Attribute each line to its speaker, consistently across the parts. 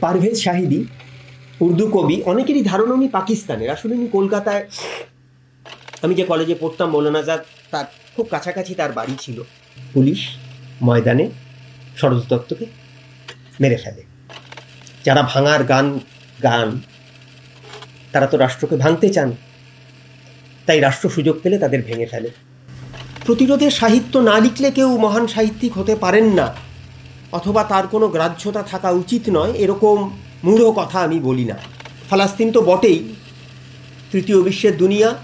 Speaker 1: পারভেজ শাহিদি, উর্দু কবি, অনেকেরই ধারণা উনি পাকিস্তানের। আসলে উনি কলকাতায়, আমি যে কলেজে পড়তাম, মৌলানা আজাদ তার খুব কাছাকাছি তার বাড়ি ছিল। পুলিশ ময়দানে সরোজ দত্তকে মেরে ফেলে। যারা ভাঙার গান গান, তারা তো রাষ্ট্রকে ভাঙতে চান। তাই রাষ্ট্র সুযোগ পেলে তাদের ভেঙে ফেলে। প্রতিরোধের সাহিত্য না লিখলে কেউ মহান সাহিত্যিক হতে পারেন না। অথবা তার কোনো গ্রাহ্যতা থাকা উচিত নয়, এরকম মূঢ় কথা আমি বলি না। ফালাস্তিন তো বটেই তৃতীয় বিশ্বের দুনিয়া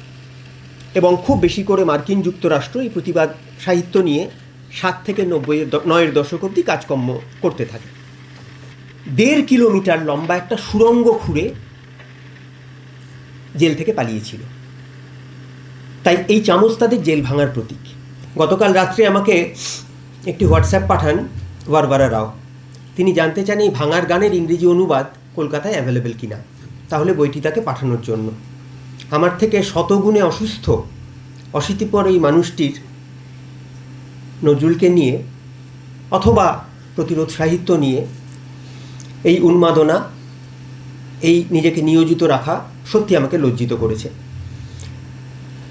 Speaker 1: এবং খুব বেশি করে মার্কিন যুক্তরাষ্ট্র এই প্রতিবাদ সাহিত্য নিয়ে সাত থেকে নব্বইয়ের দ- নয়ের দশক অবধি কাজকর্ম করতে থাকে। দেড় কিলোমিটার লম্বা একটা সুড়ঙ্গ খুঁড়ে জেল থেকে পালিয়েছিল। তাই এই চামচ তাদের জেল ভাঙার প্রতীক। গতকাল রাত্রে আমাকে একটি হোয়াটসঅ্যাপ পাঠান বারবারা রাও তিনি জানতে চান এই ভাঙার গানের ইংরেজি অনুবাদ কলকাতায় অ্যাভেলেবেল কিনা। তাহলে বইটি তাকে পাঠানোর জন্য। আমার থেকে শতগুণে অসুস্থ, অশীতিপর এই মানুষটির নজরুলকে নিয়ে অথবা প্রতিরোধ সাহিত্য নিয়ে এই উন্মাদনা, এই নিজেকে নিয়োজিত রাখা সত্যি আমাকে লজ্জিত করেছে।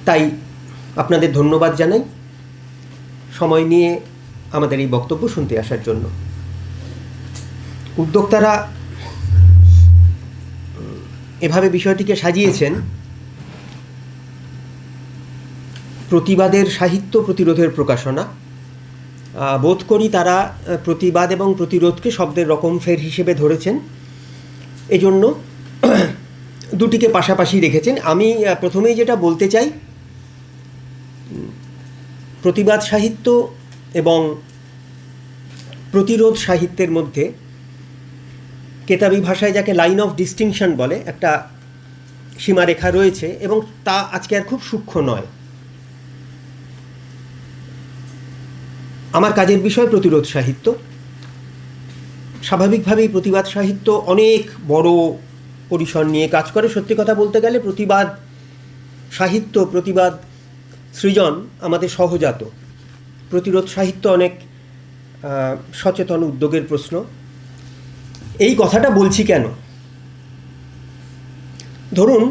Speaker 1: তাই আপনাদের ধন্যবাদ জানাই। সময় নিয়ে আমাদের এই বক্তব্য শুনতে আসার জন্য। উদ্যোক্তারা এভাবে বিষয়টিকে সাজিয়েছেন। প্রতিবাদের সাহিত্য প্রতিরোধের প্রকাশনা। বোধ করি তারা প্রতিবাদ এবং প্রতিরোধকে শব্দের রকম ফের হিসেবে ধরেছেন। এজন্য দুটিকে পাশাপাশি রেখেছেন। আমি প্রথমেই যেটা বলতে চাই, প্রতিবাদ সাহিত্য প্রতিরোধ সাহিত্যের মধ্যে কেতাবি ভাষায় যাকে লাইন অফ ডিস্টিংশন বলে একটা সীমারেখা রয়েছে এবং তা আজকে আর খুব সূক্ষ্ম নয়। আমার কাজের বিষয় প্রতিরোধ সাহিত্য। স্বাভাবিকভাবেই প্রতিবাদ সাহিত্য অনেক বড় পরিসর নিয়ে কাজ করে। সত্যি কথা বলতে গেলে প্রতিবাদ সাহিত্য, প্রতিবাদ সৃজন আমাদের সহজাত। প্রতিরোধ সাহিত্য অনেক সচেতন উদ্যোগের প্রশ্ন। এই কথাটা বলছি কেন? ধরুন,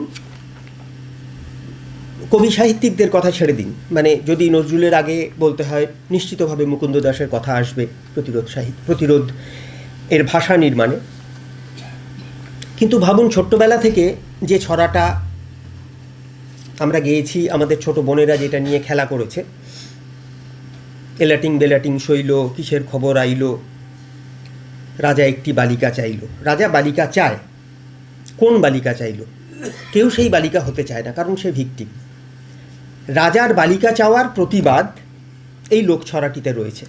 Speaker 1: কবি সাহিত্যিকদের কথা ছেড়ে দিন। মানে যদি নজরুলের আগে বলতে হয়, নিশ্চিতভাবে মুকুন্দ দাসের কথা আসবে প্রতিরোধ সাহিত্য, প্রতিরোধ এর ভাষা নির্মাণে। কিন্তু ভাবুন, ছোট্টবেলা থেকে যে ছড়াটা আমরা গেয়েছি, আমাদের ছোট বোনেরা যেটা নিয়ে খেলা করেছে এলাটিং বেলাটিং শৈল, কিসের খবর আইলো? রাজা একটি বালিকা চাইল। রাজা বালিকা চায়। কোন বালিকা চাইল? কেউ সেই বালিকা হতে চায় না, কারণ সে ভিক্টিম। রাজার বালিকা চাওয়ার প্রতিবাদ এই লোক ছড়াটিতে রয়েছে।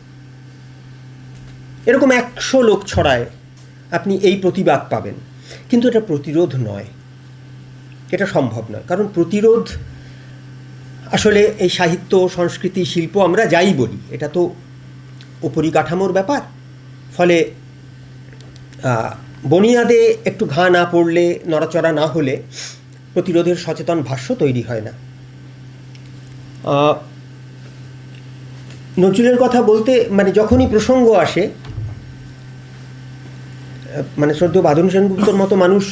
Speaker 1: এরকম একশো লোক ছড়ায়, আপনি এই প্রতিবাদ পাবেন। কিন্তু এটা প্রতিরোধ নয়। এটা সম্ভব নয়, কারণ প্রতিরোধ আসলে এই সাহিত্য, সংস্কৃতি, শিল্প আমরা যাই বলি, এটা তো উপরিকাঠামোর ব্যাপার। ফলে বনিয়াদে একটু ঘা না পড়লে, নড়াচড়া না হলে প্রতিরোধের সচেতন ভাষ্য তৈরি হয় না। নজরুলের কথা বলতে মানে যখনই প্রসঙ্গ আসে মানে শ্রদ্ধেয় বাদন সেনগুপ্তর মতো মানুষ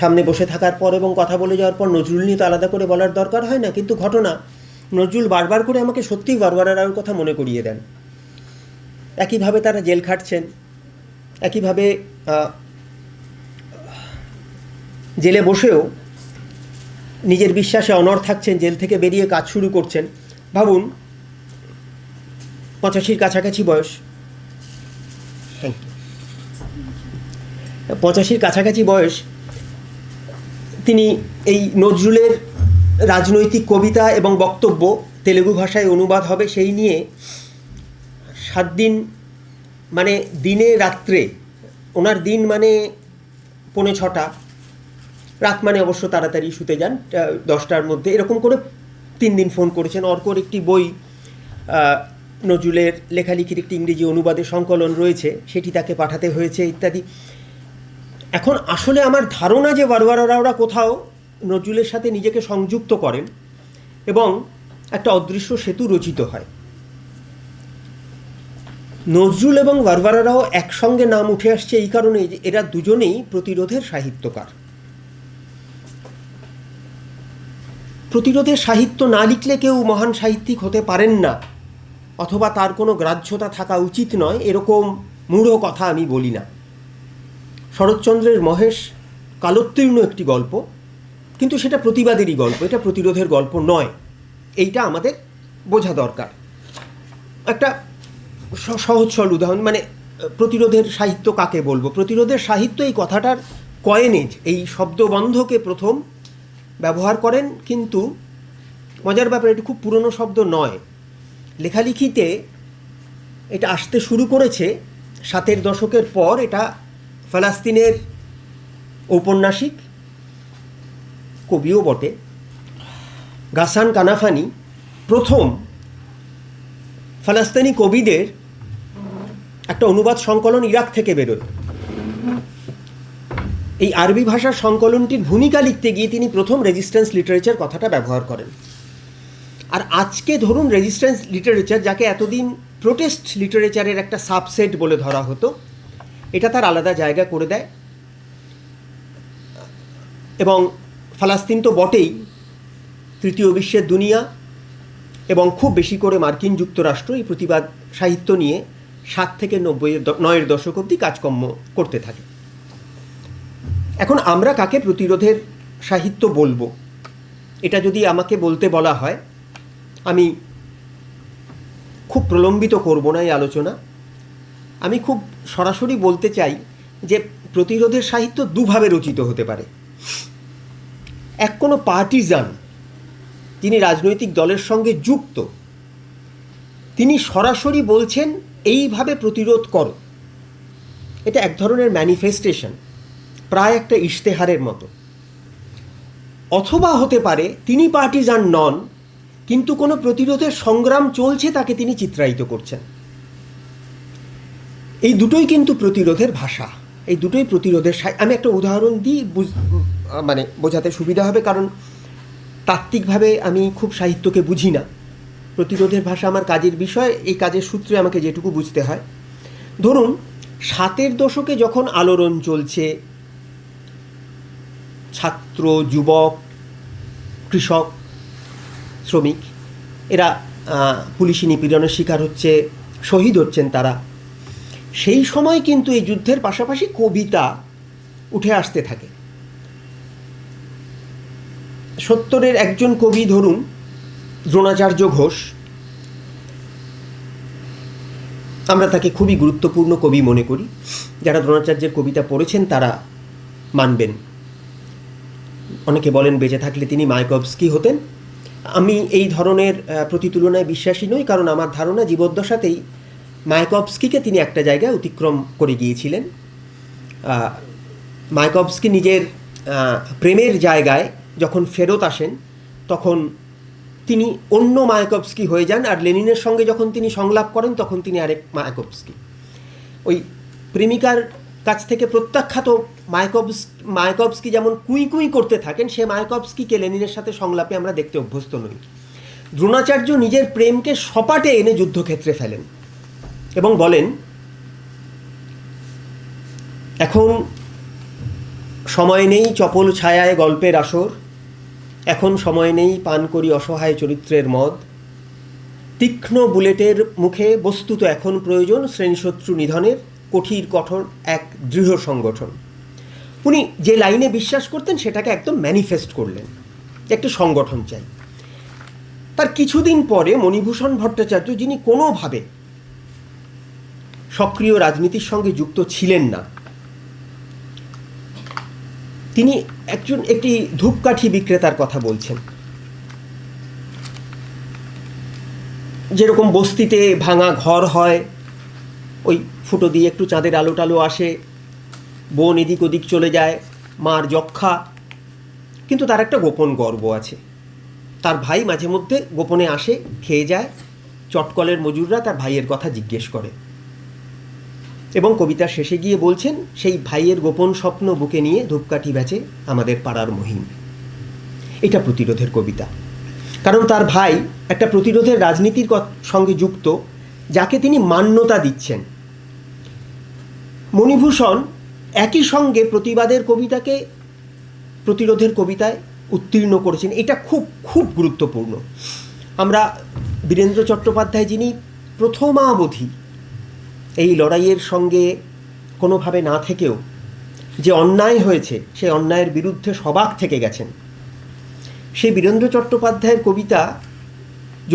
Speaker 1: সামনে বসে থাকার পর এবং কথা বলে যাওয়ার পর নজরুল নিয়ে তো আলাদা করে বলার দরকার হয় না, কিন্তু ঘটনা, নজরুল বারবার করে আমাকে সত্যিই বারবার আর কথা মনে করিয়ে দেন। একইভাবে তারা জেল খাটছেন, একইভাবে জেলে বসেও নিজের বিশ্বাসে অনড় থাকছেন, জেল থেকে বেরিয়ে কাজ শুরু করছেন। ভাবুন, পঁচাশির কাছাকাছি বয়স। থ্যাংক ইউ পঁচাশির কাছাকাছি বয়স তিনি এই নজরুলের রাজনৈতিক কবিতা এবং বক্তব্য তেলেগু ভাষায় অনুবাদ হবে সেই নিয়ে সাত দিন মানে দিনে রাত্রে, ওনার দিন মানে পৌনে ছটা, রাত মানে অবশ্য তাড়াতাড়ি শুতে যান দশটার মধ্যে। এরকম করে তিন দিন ফোন করেছেন। অর্কর একটি বই নজরুলের লেখালেখির একটি ইংরেজি অনুবাদে সংকলন রয়েছে, সেটি তাকে পাঠাতে হয়েছে, ইত্যাদি। এখন আসলে আমার ধারণা যে বারবারারা ওরা কোথাও নজরুলের সাথে নিজেকে সংযুক্ত করেন এবং একটা অদৃশ্য সেতু রচিত হয়। নজরুল এবং বারবারারাও একসঙ্গে নাম উঠে আসছে এই কারণে যে এরা দুজনেই প্রতিরোধের সাহিত্যকার। প্রতিরোধের সাহিত্য না লিখলে কেউ মহান সাহিত্যিক হতে পারেন না, অথবা তার কোনো গ্রাহ্যতা থাকা উচিত নয়, এরকম মূঢ় কথা আমি বলি না। শরৎচন্দ্রের মহেশ কালোত্তীর্ণ একটি গল্প, কিন্তু সেটা প্রতিবাদেরই গল্প, এটা প্রতিরোধের গল্প নয়। এইটা আমাদের বোঝা দরকার। একটা সহজ সরল উদাহরণ মানে প্রতিরোধের সাহিত্য কাকে বলব? প্রতিরোধের সাহিত্য এই কথাটার কয়েনেজ, এই শব্দবন্ধকে প্রথম ব্যবহার করেন, কিন্তু মজার ব্যাপার, এটি খুব পুরনো শব্দ নয়। লেখালেখিতে এটা আসতে শুরু করেছে, সাতের দশকের পর এটা ফালাস্তিনের ঔপন্যাসিক কবিও বটে। গাসান কানাফানি প্রথম ফালাস্তিনি কবিদের একটা অনুবাদ সংকলন ইরাক থেকে বেরোয়। এই আরবি ভাষার সংকলনটির ভূমিকা লিখতে গিয়ে তিনি প্রথম রেজিস্ট্যান্স লিটারেচার কথাটা ব্যবহার করেন। আর আজকে ধরুন রেজিস্ট্যান্স লিটারেচার, যাকে এতদিন প্রোটেস্ট লিটারেচারের একটা সাবসেট বলে ধরা হতো এটা তার আলাদা জায়গা করে দেয়। এবং ফালাস্তিন তো বটেই তৃতীয় বিশ্বের দুনিয়া এবং খুব বেশি করে মার্কিন যুক্তরাষ্ট্র এই প্রতিবাদ সাহিত্য নিয়ে সাত থেকে নব্বইয়ের দ- নয়ের দশক অবধি কাজকর্ম করতে থাকে। এখন আমরা কাকে প্রতিরোধের সাহিত্য বলব? এটা যদি আমাকে বলতে বলা হয়, আমি খুব প্রলম্বিত করব না এই আলোচনা। আমি খুব সরাসরি বলতে চাই যে প্রতিরোধের সাহিত্য দুভাবে রচিত হতে পারে। এক কোনো পার্টিজান তিনি রাজনৈতিক দলের সঙ্গে যুক্ত, তিনি সরাসরি বলছেন, এইভাবে প্রতিরোধ করো। এটা এক ধরনের ম্যানিফেস্টেশন প্রায় একটা ইশতেহারের মতো। অথবা হতে পারে, তিনি পার্টিজান নন, কিন্তু কোনো প্রতিরোধের সংগ্রাম চলছে তাকে তিনি চিত্রায়িত করছেন। এই দুটোই কিন্তু প্রতিরোধের ভাষা। এই দুটোই প্রতিরোধের আমি একটা উদাহরণ দিই মানে বোঝাতে সুবিধা হবে কারণ তাত্ত্বিকভাবে আমি খুব সাহিত্যকে বুঝি না। প্রতিরোধের ভাষা আমার কাজের বিষয়, এই কাজের সূত্রে আমাকে যেটুকু বুঝতে হয়। ধরুন, সাতের দশকে যখন আলোড়ন চলছে, ছাত্র, যুবক, কৃষক, শ্রমিক, এরা পুলিশি নিপীড়নের শিকার হচ্ছে, শহীদ হচ্ছেন তারা। সেই সময় কিন্তু এই যুদ্ধের পাশাপাশি কবিতা উঠে আসতে থাকে। সত্তরের একজন কবি ধরুন, দ্রোণাচার্য ঘোষ। আমরা তাকে খুবই গুরুত্বপূর্ণ কবি মনে করি। যারা দ্রোণাচার্যের কবিতা পড়েছেন তারা মানবেন। অনেকে বলেন, বেঁচে থাকলে তিনি মাইকবস্কি হতেন। আমি এই ধরনের প্রতিতুলনায় বিশ্বাসী নই, কারণ আমার ধারণা জীবদ্দশাতেই মাইকবস্কিকে তিনি একটা জায়গায় অতিক্রম করে গিয়েছিলেন। আহ, মাইকবস্কি নিজের প্রেমের জায়গায় যখন ফেরত আসেন তখন তিনি অন্য মায়াকবস্কি হয়ে যান আর লেনিনের সঙ্গে যখন তিনি সংলাপ করেন তখন তিনি আরেক মায়াকবস্কি ওই প্রেমিকার কাছ থেকে প্রত্যাখ্যাত মায়াকবস মায়াকবস্কি যেমন কুই কুই করতে থাকেন সে মায়াকবস্কিকে লেনিনের সাথে সংলাপে আমরা দেখতে অভ্যস্ত নই। দ্রোণাচার্য নিজের প্রেমকে সপাটে এনে যুদ্ধক্ষেত্রে ফেলেন। এবং বলেন, এখন সময় নেই চপল ছায়ায় গল্পের আসর, এখন সময় নেই পান করি অসহায় চরিত্রের মদ। তীক্ষ্ণ বুলেটের মুখে বস্তুত এখন প্রয়োজন শ্রেণীশত্রু নিধনের কঠির কঠোর এক দৃঢ় সংগঠন। উনি যে লাইনে বিশ্বাস করতেন সেটাকে একদম ম্যানিফেস্ট করলেন। একটা সংগঠন চাই। তার কিছুদিন পরে মণিভূষণ ভট্টাচার্য যিনি কোনোভাবে সক্রিয় রাজনীতির সঙ্গে যুক্ত ছিলেন না। তিনি একজন একটি ধূপকাঠি বিক্রেতার কথা বলছেন। যেরকম বস্তিতে ভাঙা ঘর হয়, ওই ফুটো দিয়ে একটু চাঁদের আলো টালো আসে, বোন এদিক ওদিক চলে যায়, মার যক্ষা। কিন্তু তার একটা গোপন গর্ব আছে। তার ভাই মাঝে মধ্যে গোপনে আসে, খেয়ে যায়, চটকলের মজুররা তার ভাইয়ের কথা জিজ্ঞেস করে। এবং কবিতার শেষে গিয়ে বলছেন, সেই ভাইয়ের গোপন স্বপ্ন বুকে নিয়ে ধূপকাঠি বেচে আমাদের পাড়ার মহিম। এটা প্রতিরোধের কবিতা। কারণ তার ভাই একটা প্রতিরোধের রাজনীতির সঙ্গে যুক্ত, যাকে তিনি মান্যতা দিচ্ছেন। মণিভূষণ একই সঙ্গে প্রতিবাদের কবিতাকে প্রতিরোধের কবিতায় উত্তীর্ণ করেছেন। এটা খুব খুব গুরুত্বপূর্ণ। আমরা বীরেন্দ্র চট্টোপাধ্যায় যিনি প্রথমাবধি এই লড়াইয়ের সঙ্গে কোনোভাবে না থেকেও যে অন্যায় হয়েছে, সেই অন্যায়ের বিরুদ্ধে সবাক থেকে গেছেন। সেই বীরেন্দ্র চট্টোপাধ্যায়ের কবিতা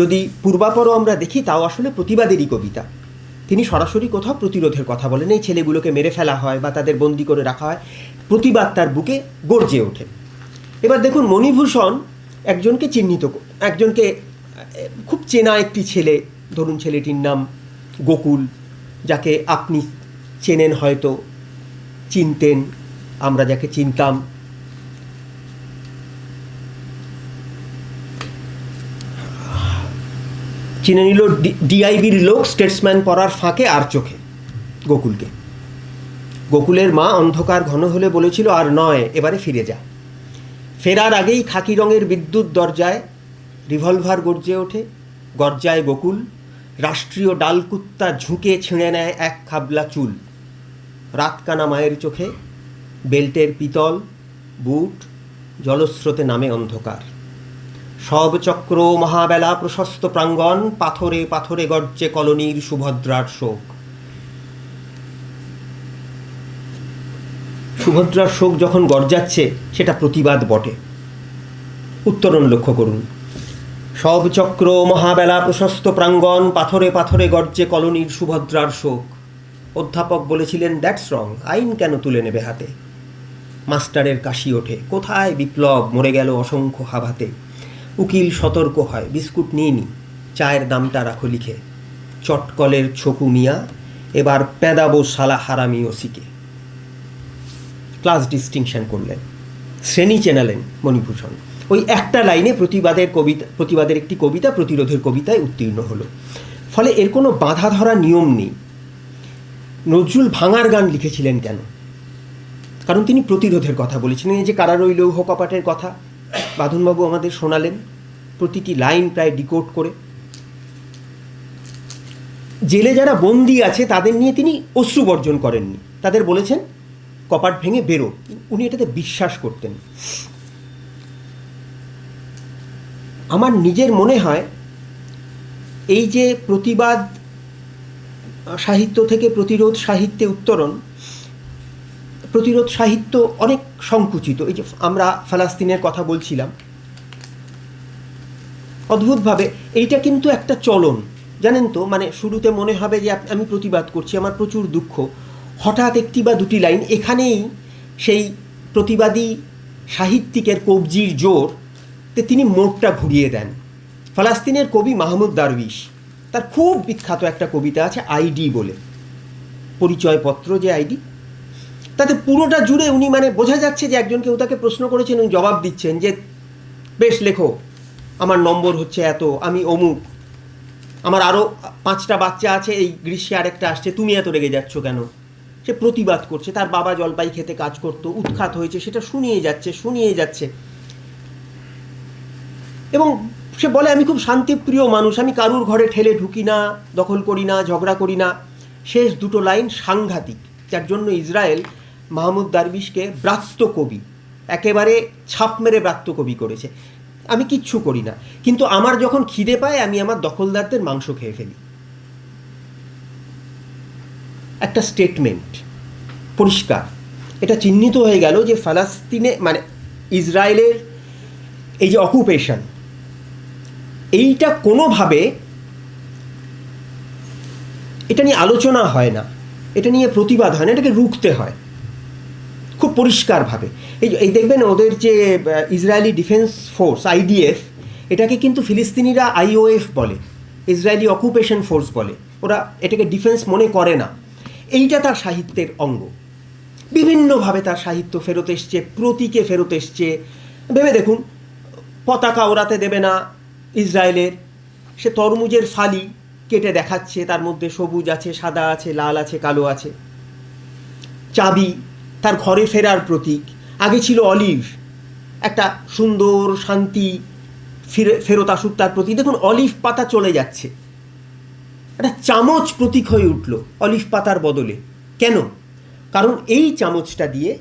Speaker 1: যদি পূর্বাপরও আমরা দেখি, তাও আসলে প্রতিবাদেরই কবিতা। তিনি সরাসরি কোথাও প্রতিরোধের কথা বলেন, এই ছেলেগুলোকে মেরে ফেলা হয় বা তাদের বন্দি করে রাখা হয়, প্রতিবাদ তার বুকে গর্জে ওঠে। এবার দেখুন, মণিভূষণ একজনকে চিহ্নিত একজনকে খুব চেনা একটি ছেলে, ধরুন ছেলেটির নাম গোকুল। যাকে আপনি চেনেন হয়তো, চিনতেন, আমরা যাকে চিনতাম। চিনে নিল ডিআইবির লোক, স্টেটসম্যান পড়ার ফাঁকে আর চোখে, গোকুলকে। গোকুলের মা অন্ধকার ঘন হলে বলেছিল, আর নয়, এবারে ফিরে যা। ফেরার আগেই খাকি রঙের বিদ্যুৎ দরজায় রিভলভার গর্জে ওঠে, গর্জায় গোকুল। রাষ্ট্রীয় ডালকুত্তা ঝুঁকে ছিঁড়ে নেয় এক খাবলা চুল। রাতকানা মায়ের চোখে, বেল্টের পিতল, বুট, জলস্রোতে নামে অন্ধকার। সব চক্র মহাবেলা প্রশস্ত প্রাঙ্গণ, পাথরে পাথরে গর্জে কলোনির সুভদ্রার শোক। সুভদ্রার শোক যখন গর্জাচ্ছে, সেটা প্রতিবাদ বটে। উত্তরণ লক্ষ্য করুন। সব চক্র মহাবেলা প্রশস্ত প্রাঙ্গণ, পাথরে পাথরে গর্জে কলোনির সুভদ্রার শোক। অধ্যাপক বলেছিলেন, দ্যাটস রং, আইন কেন তুলে নেবে হাতে? মাস্টারের কাশি ওঠে, কোথায় বিপ্লব, মরে গেল অসংখ্য হাভাতে। উকিল সতর্ক হয়, বিস্কুট নিয়ে নি, চায়ের দামটা রাখো লিখে। চটকলের ছকু মিয়া, এবার পেঁদাবো সালা হারামি ওসিকে। ক্লাস ডিস্টিংশন করলেন। শ্রেণি চেনালেন মণিভূষণ। ওই একটা লাইনে প্রতিবাদের কবিতা, প্রতিবাদের একটি কবিতা, প্রতিরোধের কবিতায় উত্তীর্ণ হলো। ফলে এর কোনো বাধা ধরা নিয়ম নেই। নজরুল ভাঙার গান লিখেছিলেন কেন? কারণ তিনি প্রতিরোধের কথা বলেছিলেন। এই যে কারারই লৌহ কপাটের কথা, বাঁধনবাবু আমাদের শোনালেন। প্রতিটি লাইন প্রায় ডিকোড করে। জেলে যারা বন্দি আছে, তাদের নিয়ে তিনি অশ্রু বর্জন করেননি। তাদের বলেছেন, কপাট ভেঙে বেরো। উনি এটাতে বিশ্বাস করতেন। আমার নিজের মনে হয় এই যে প্রতিবাদ সাহিত্য থেকে প্রতিরোধ সাহিত্যে উত্তরণ, প্রতিরোধ সাহিত্য অনেক সংকুচিত। এই যে আমরা ফালাস্তিনের কথা বলছিলাম। অদ্ভুতভাবে এইটা কিন্তু একটা চলন। জানেন তো মানে শুরুতে মনে হবে যে আমি প্রতিবাদ করছি, আমার প্রচুর দুঃখ। হঠাৎ একটি বা দুটি লাইন, এখানেই সেই প্রতিবাদী সাহিত্যিকের কবজির জোর তে তিনি মোড়টা ঘুরিয়ে দেন। ফালাস্তিনের কবি মাহমুদ দারবিশ তার খুব বিখ্যাত একটা কবিতা আছে আইডি বলে। পরিচয়পত্র যে আইডি তাতে পুরোটা জুড়ে উনি মানে বোঝা যাচ্ছে যে একজন কেউ তাকে প্রশ্ন করেছেন, উনি জবাব দিচ্ছেন যে, বেশ লেখো, আমার নম্বর হচ্ছে এত, আমি অমুক। আমার আরও পাঁচটা বাচ্চা আছে, এই গ্রীষ্মে আরেকটা আসছে, তুমি এত রেগে যাচ্ছ কেন? সে প্রতিবাদ করছে, তার বাবা জলপাই খেতে কাজ করতো, উৎখাত হয়েছে, সেটা শুনিয়ে যাচ্ছে শুনিয়ে যাচ্ছে। এবং সে বলে, আমি খুব শান্তিপ্রিয় মানুষ, আমি কারুর ঘরে ঠেলে ঢুকি না, দখল করি না, ঝগড়া করি না। শেষ দুটো লাইন সাংঘাতিক, যার জন্য ইসরায়েল মাহমুদ দারবিশকে ব্রাত্য কবি, একেবারে ছাপ মেরে ব্রাত্য কবি করেছে। আমি কিচ্ছু করি না, কিন্তু আমার যখন খিদে পায়, আমি আমার দখলদারদের মাংস খেয়ে ফেলি। একটা স্টেটমেন্ট পরিষ্কার। এটা চিহ্নিত হয়ে গেল যে ফালাস্তিনে মানে ইসরায়েলের এই যে অকুপেশন এইটা কোনোভাবে এটা নিয়ে আলোচনা হয় না। এটা নিয়ে প্রতিবাদ হয় না। এটাকে রুখতে হয়। খুব পরিষ্কারভাবে। এই এই দেখবেন ওদের যে ইসরায়েলি ডিফেন্স ফোর্স, আইডিএফ, এটাকে কিন্তু ফিলিস্তিনিরা আইওএফ বলে, ইসরায়েলি অকুপেশন ফোর্স বলে। ওরা এটাকে ডিফেন্স মনে করে না। এইটা তার সাহিত্যের অঙ্গ। বিভিন্নভাবে তার সাহিত্য ফেরত এসছে, প্রতীকে ফেরত এসছে। ভেবে দেখুন, পতাকা ওড়াতে দেবে না ইসরায়েলের সে তরমুজের ফালি কেটে দেখাচ্ছে, তার মধ্যে সবুজ আছে, সাদা আছে, লাল আছে, কালো আছে। চাবি তার ঘরে ফেরার প্রতীক। আগে ছিল অলিভ, একটা সুন্দর, শান্তি, ফিরে, ফেরত আসুক তার প্রতীক। দেখুন, অলিভ পাতা চলে যাচ্ছে। একটা চামচ প্রতীক হয়ে উঠল অলিভ পাতার বদলে। কেন? কারণ এই চামচটা দিয়ে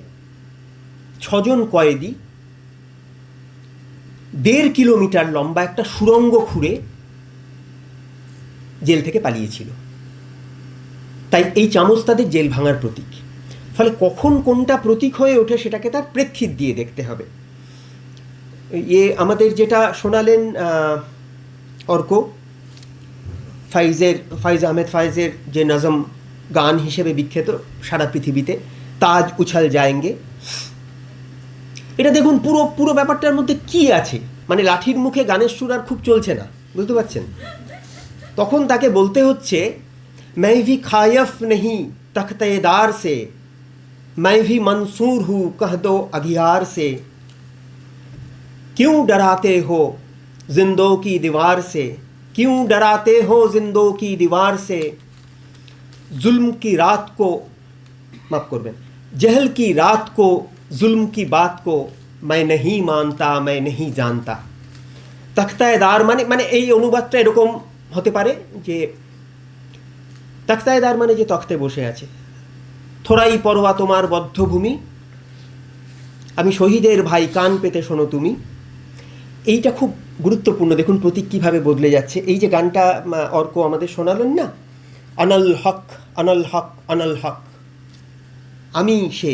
Speaker 1: ছজন কয়েদি দেড় কিলোমিটার লম্বা একটা সুড়ঙ্গ খুঁড়ে জেল থেকে পালিয়েছিল। তাই এই চামচ তাদের জেল ভাঙার প্রতীক। ফলে কখন কোনটা প্রতীক হয়ে ওঠে সেটাকে তার প্রেক্ষিত দিয়ে দেখতে হবে। এ আমাদের যেটা শোনালেন অর্ক, ফাইজের, ফাইজ আহমেদ ফাইজের যে নজম গান হিসেবে বিখ্যাত সারা পৃথিবীতে, তাজ উছাল যায়েঙ্গে এটা দেখুন পুরো পুরো ব্যাপারটার মধ্যে কি আছে মানে লাঠির মুখে গানের সুর আর খুব চলছে না বুঝতে পারছেন তখন তাকে বলতে হচ্ছে मैं भी खायफ नहीं तख्तेदार से मैं भी मंसूर हूँ कह दो अगियार से क्यों डराते हो जिंदों की दीवार से क्यों डराते हो जिंदों की दीवार से जुल्म की रात को माफ করবেন जहल की रात को जुल्म की बात को मैं नहीं मानता मैं नहीं जानता তখতায়দার মানে মানে এই অনুবাদটা এরকম হতে পারে যে তখতায়দার মানে যে তখতে বসে আছে থোড়াই পরোয়া তোমার বদ্ধভূমি আমি শহীদের ভাই কান পেতে শোনো তুমি এইটা খুব গুরুত্বপূর্ণ দেখুন প্রতীক কীভাবে বদলে যাচ্ছে এই যে গানটা আহ, অর্ক আমাদের শোনালেন না অনল হক অনল হক অনল হক আমি সে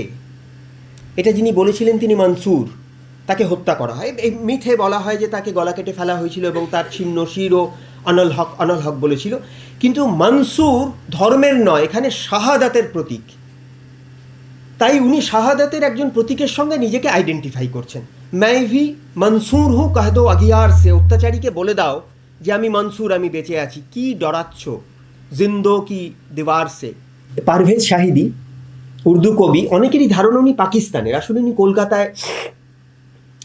Speaker 1: এটা যিনি বলেছিলেন তিনি মানসুর। তাকে হত্যা করা হয়। এই মিথে বলা হয় যে তাকে গলা কেটে ফেলা হয়েছিল এবং তার ছিন্ন শিরও অনল হক অনল হক বলেছিল। কিন্তু মানসুর ধর্মের নয়, এখানে শাহাদাতের প্রতীক। তাই উনি শাহাদাতের একজন প্রতীকের সঙ্গে নিজেকে আইডেন্টিফাই করছেন। भी মনসুর হু কহ দো আগিয়ার, সে অত্যাচারীকে বলে দাও যে আমি মনসুর, আমি বেঁচে আছি। কি ডরাচ্ছ? জিন্দো কি দিওয়ার সে? পারভেজ শাহিদি উর্দু কবি, অনেকেরই ধারণা উনি পাকিস্তানের। আসলে উনি কলকাতায়,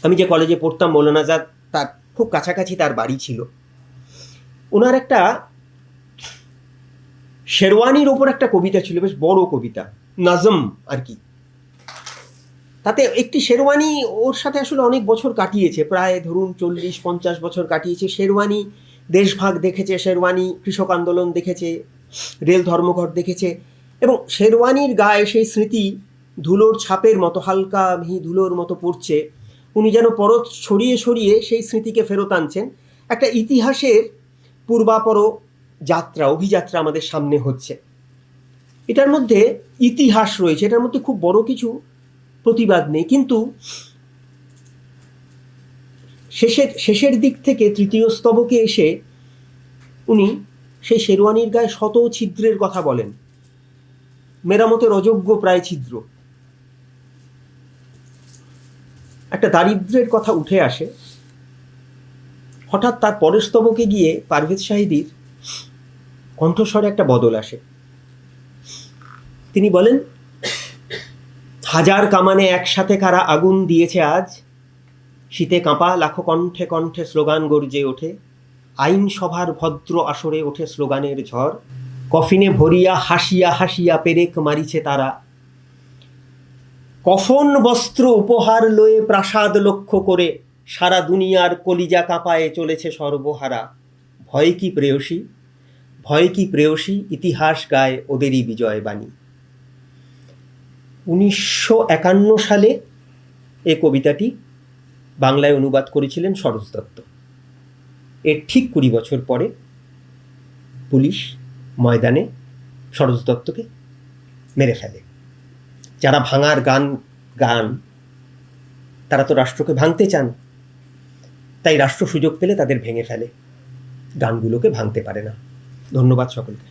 Speaker 1: আমি যে কলেজে পড়তাম মৌলানাজাদ তার খুব কাছাকাছি তার বাড়ি ছিল। ওনার একটা শেরওয়ানির ওপর একটা কবিতা ছিল, বেশ বড় কবিতা, নাজম আর কি। তাতে একটি শেরওয়ানি ওর সাথে আসলে অনেক বছর কাটিয়েছে, প্রায় ধরুন চল্লিশ, পঞ্চাশ বছর কাটিয়েছে। শেরওয়ানি দেশভাগ দেখেছে, শেরওয়ানি কৃষক আন্দোলন দেখেছে, রেল ধর্মঘট দেখেছে। এবং শেরওয়ানির গায়ে সেই স্মৃতি ধুলোর ছাপের মতো, হালকা মিহি ধুলোর মতো পড়ছে। উনি যেন পরত ছড়িয়ে সরিয়ে সেই স্মৃতিকে ফেরত আনছেন। একটা ইতিহাসের পূর্বাপর যাত্রা, অভিযাত্রা আমাদের সামনে হচ্ছে। এটার মধ্যে ইতিহাস রয়েছে। এটার মধ্যে খুব বড় কিছু প্রতিবাদ নেই। কিন্তু শেষের শেষের দিক থেকে তৃতীয় স্তবকে এসে উনি সেই শেরওয়ানির গায়ে শত ছিদ্রের কথা বলেন। মেরামতের অযোগ্য প্রায় ছিদ্র। একটা দারিদ্রের কথা উঠে আসে। হঠাৎ তার পরের স্তবকে গিয়ে পারভেজ শাহিদির কণ্ঠস্বরে একটা বদল আসে। তিনি বলেন, হাজার কামানে একসাথে কারা আগুন দিয়েছে আজ? শীতে কাঁপা লাখো কণ্ঠে কণ্ঠে স্লোগান গর্জে ওঠে। আইন সভার ভদ্র আসরে ওঠে স্লোগানের ঝড়। কফিনে ভরিয়া, হাসিয়া হাসিয়া পেরেক মারিছে তারা। কফন বস্ত্র উপহার লয়ে প্রাসাদ লক্ষ্য করে সারা দুনিয়ার কলিজা কাঁপায়ে চলেছে সর্বহারা। ভয় কি প্রেয়সী? ভয় কি প্রেয়সী? ইতিহাস গায় ওদেরই বিজয় বাণী। উনিশশো একান্ন সালে এ কবিতাটি বাংলায় অনুবাদ করেছিলেন সরোজ দত্ত। এর ঠিক কুড়ি বছর পরে পুলিশ ময়দানে সরোজ দত্তকে মেরে ফেলে। যারা ভাঙার গান গান, তারা তো রাষ্ট্রকে ভাঙতে চান। তাই রাষ্ট্র সুযোগ পেলে তাদের ভেঙে ফেলে। গানগুলোকে ভাঙতে পারে না। ধন্যবাদ সকলকে।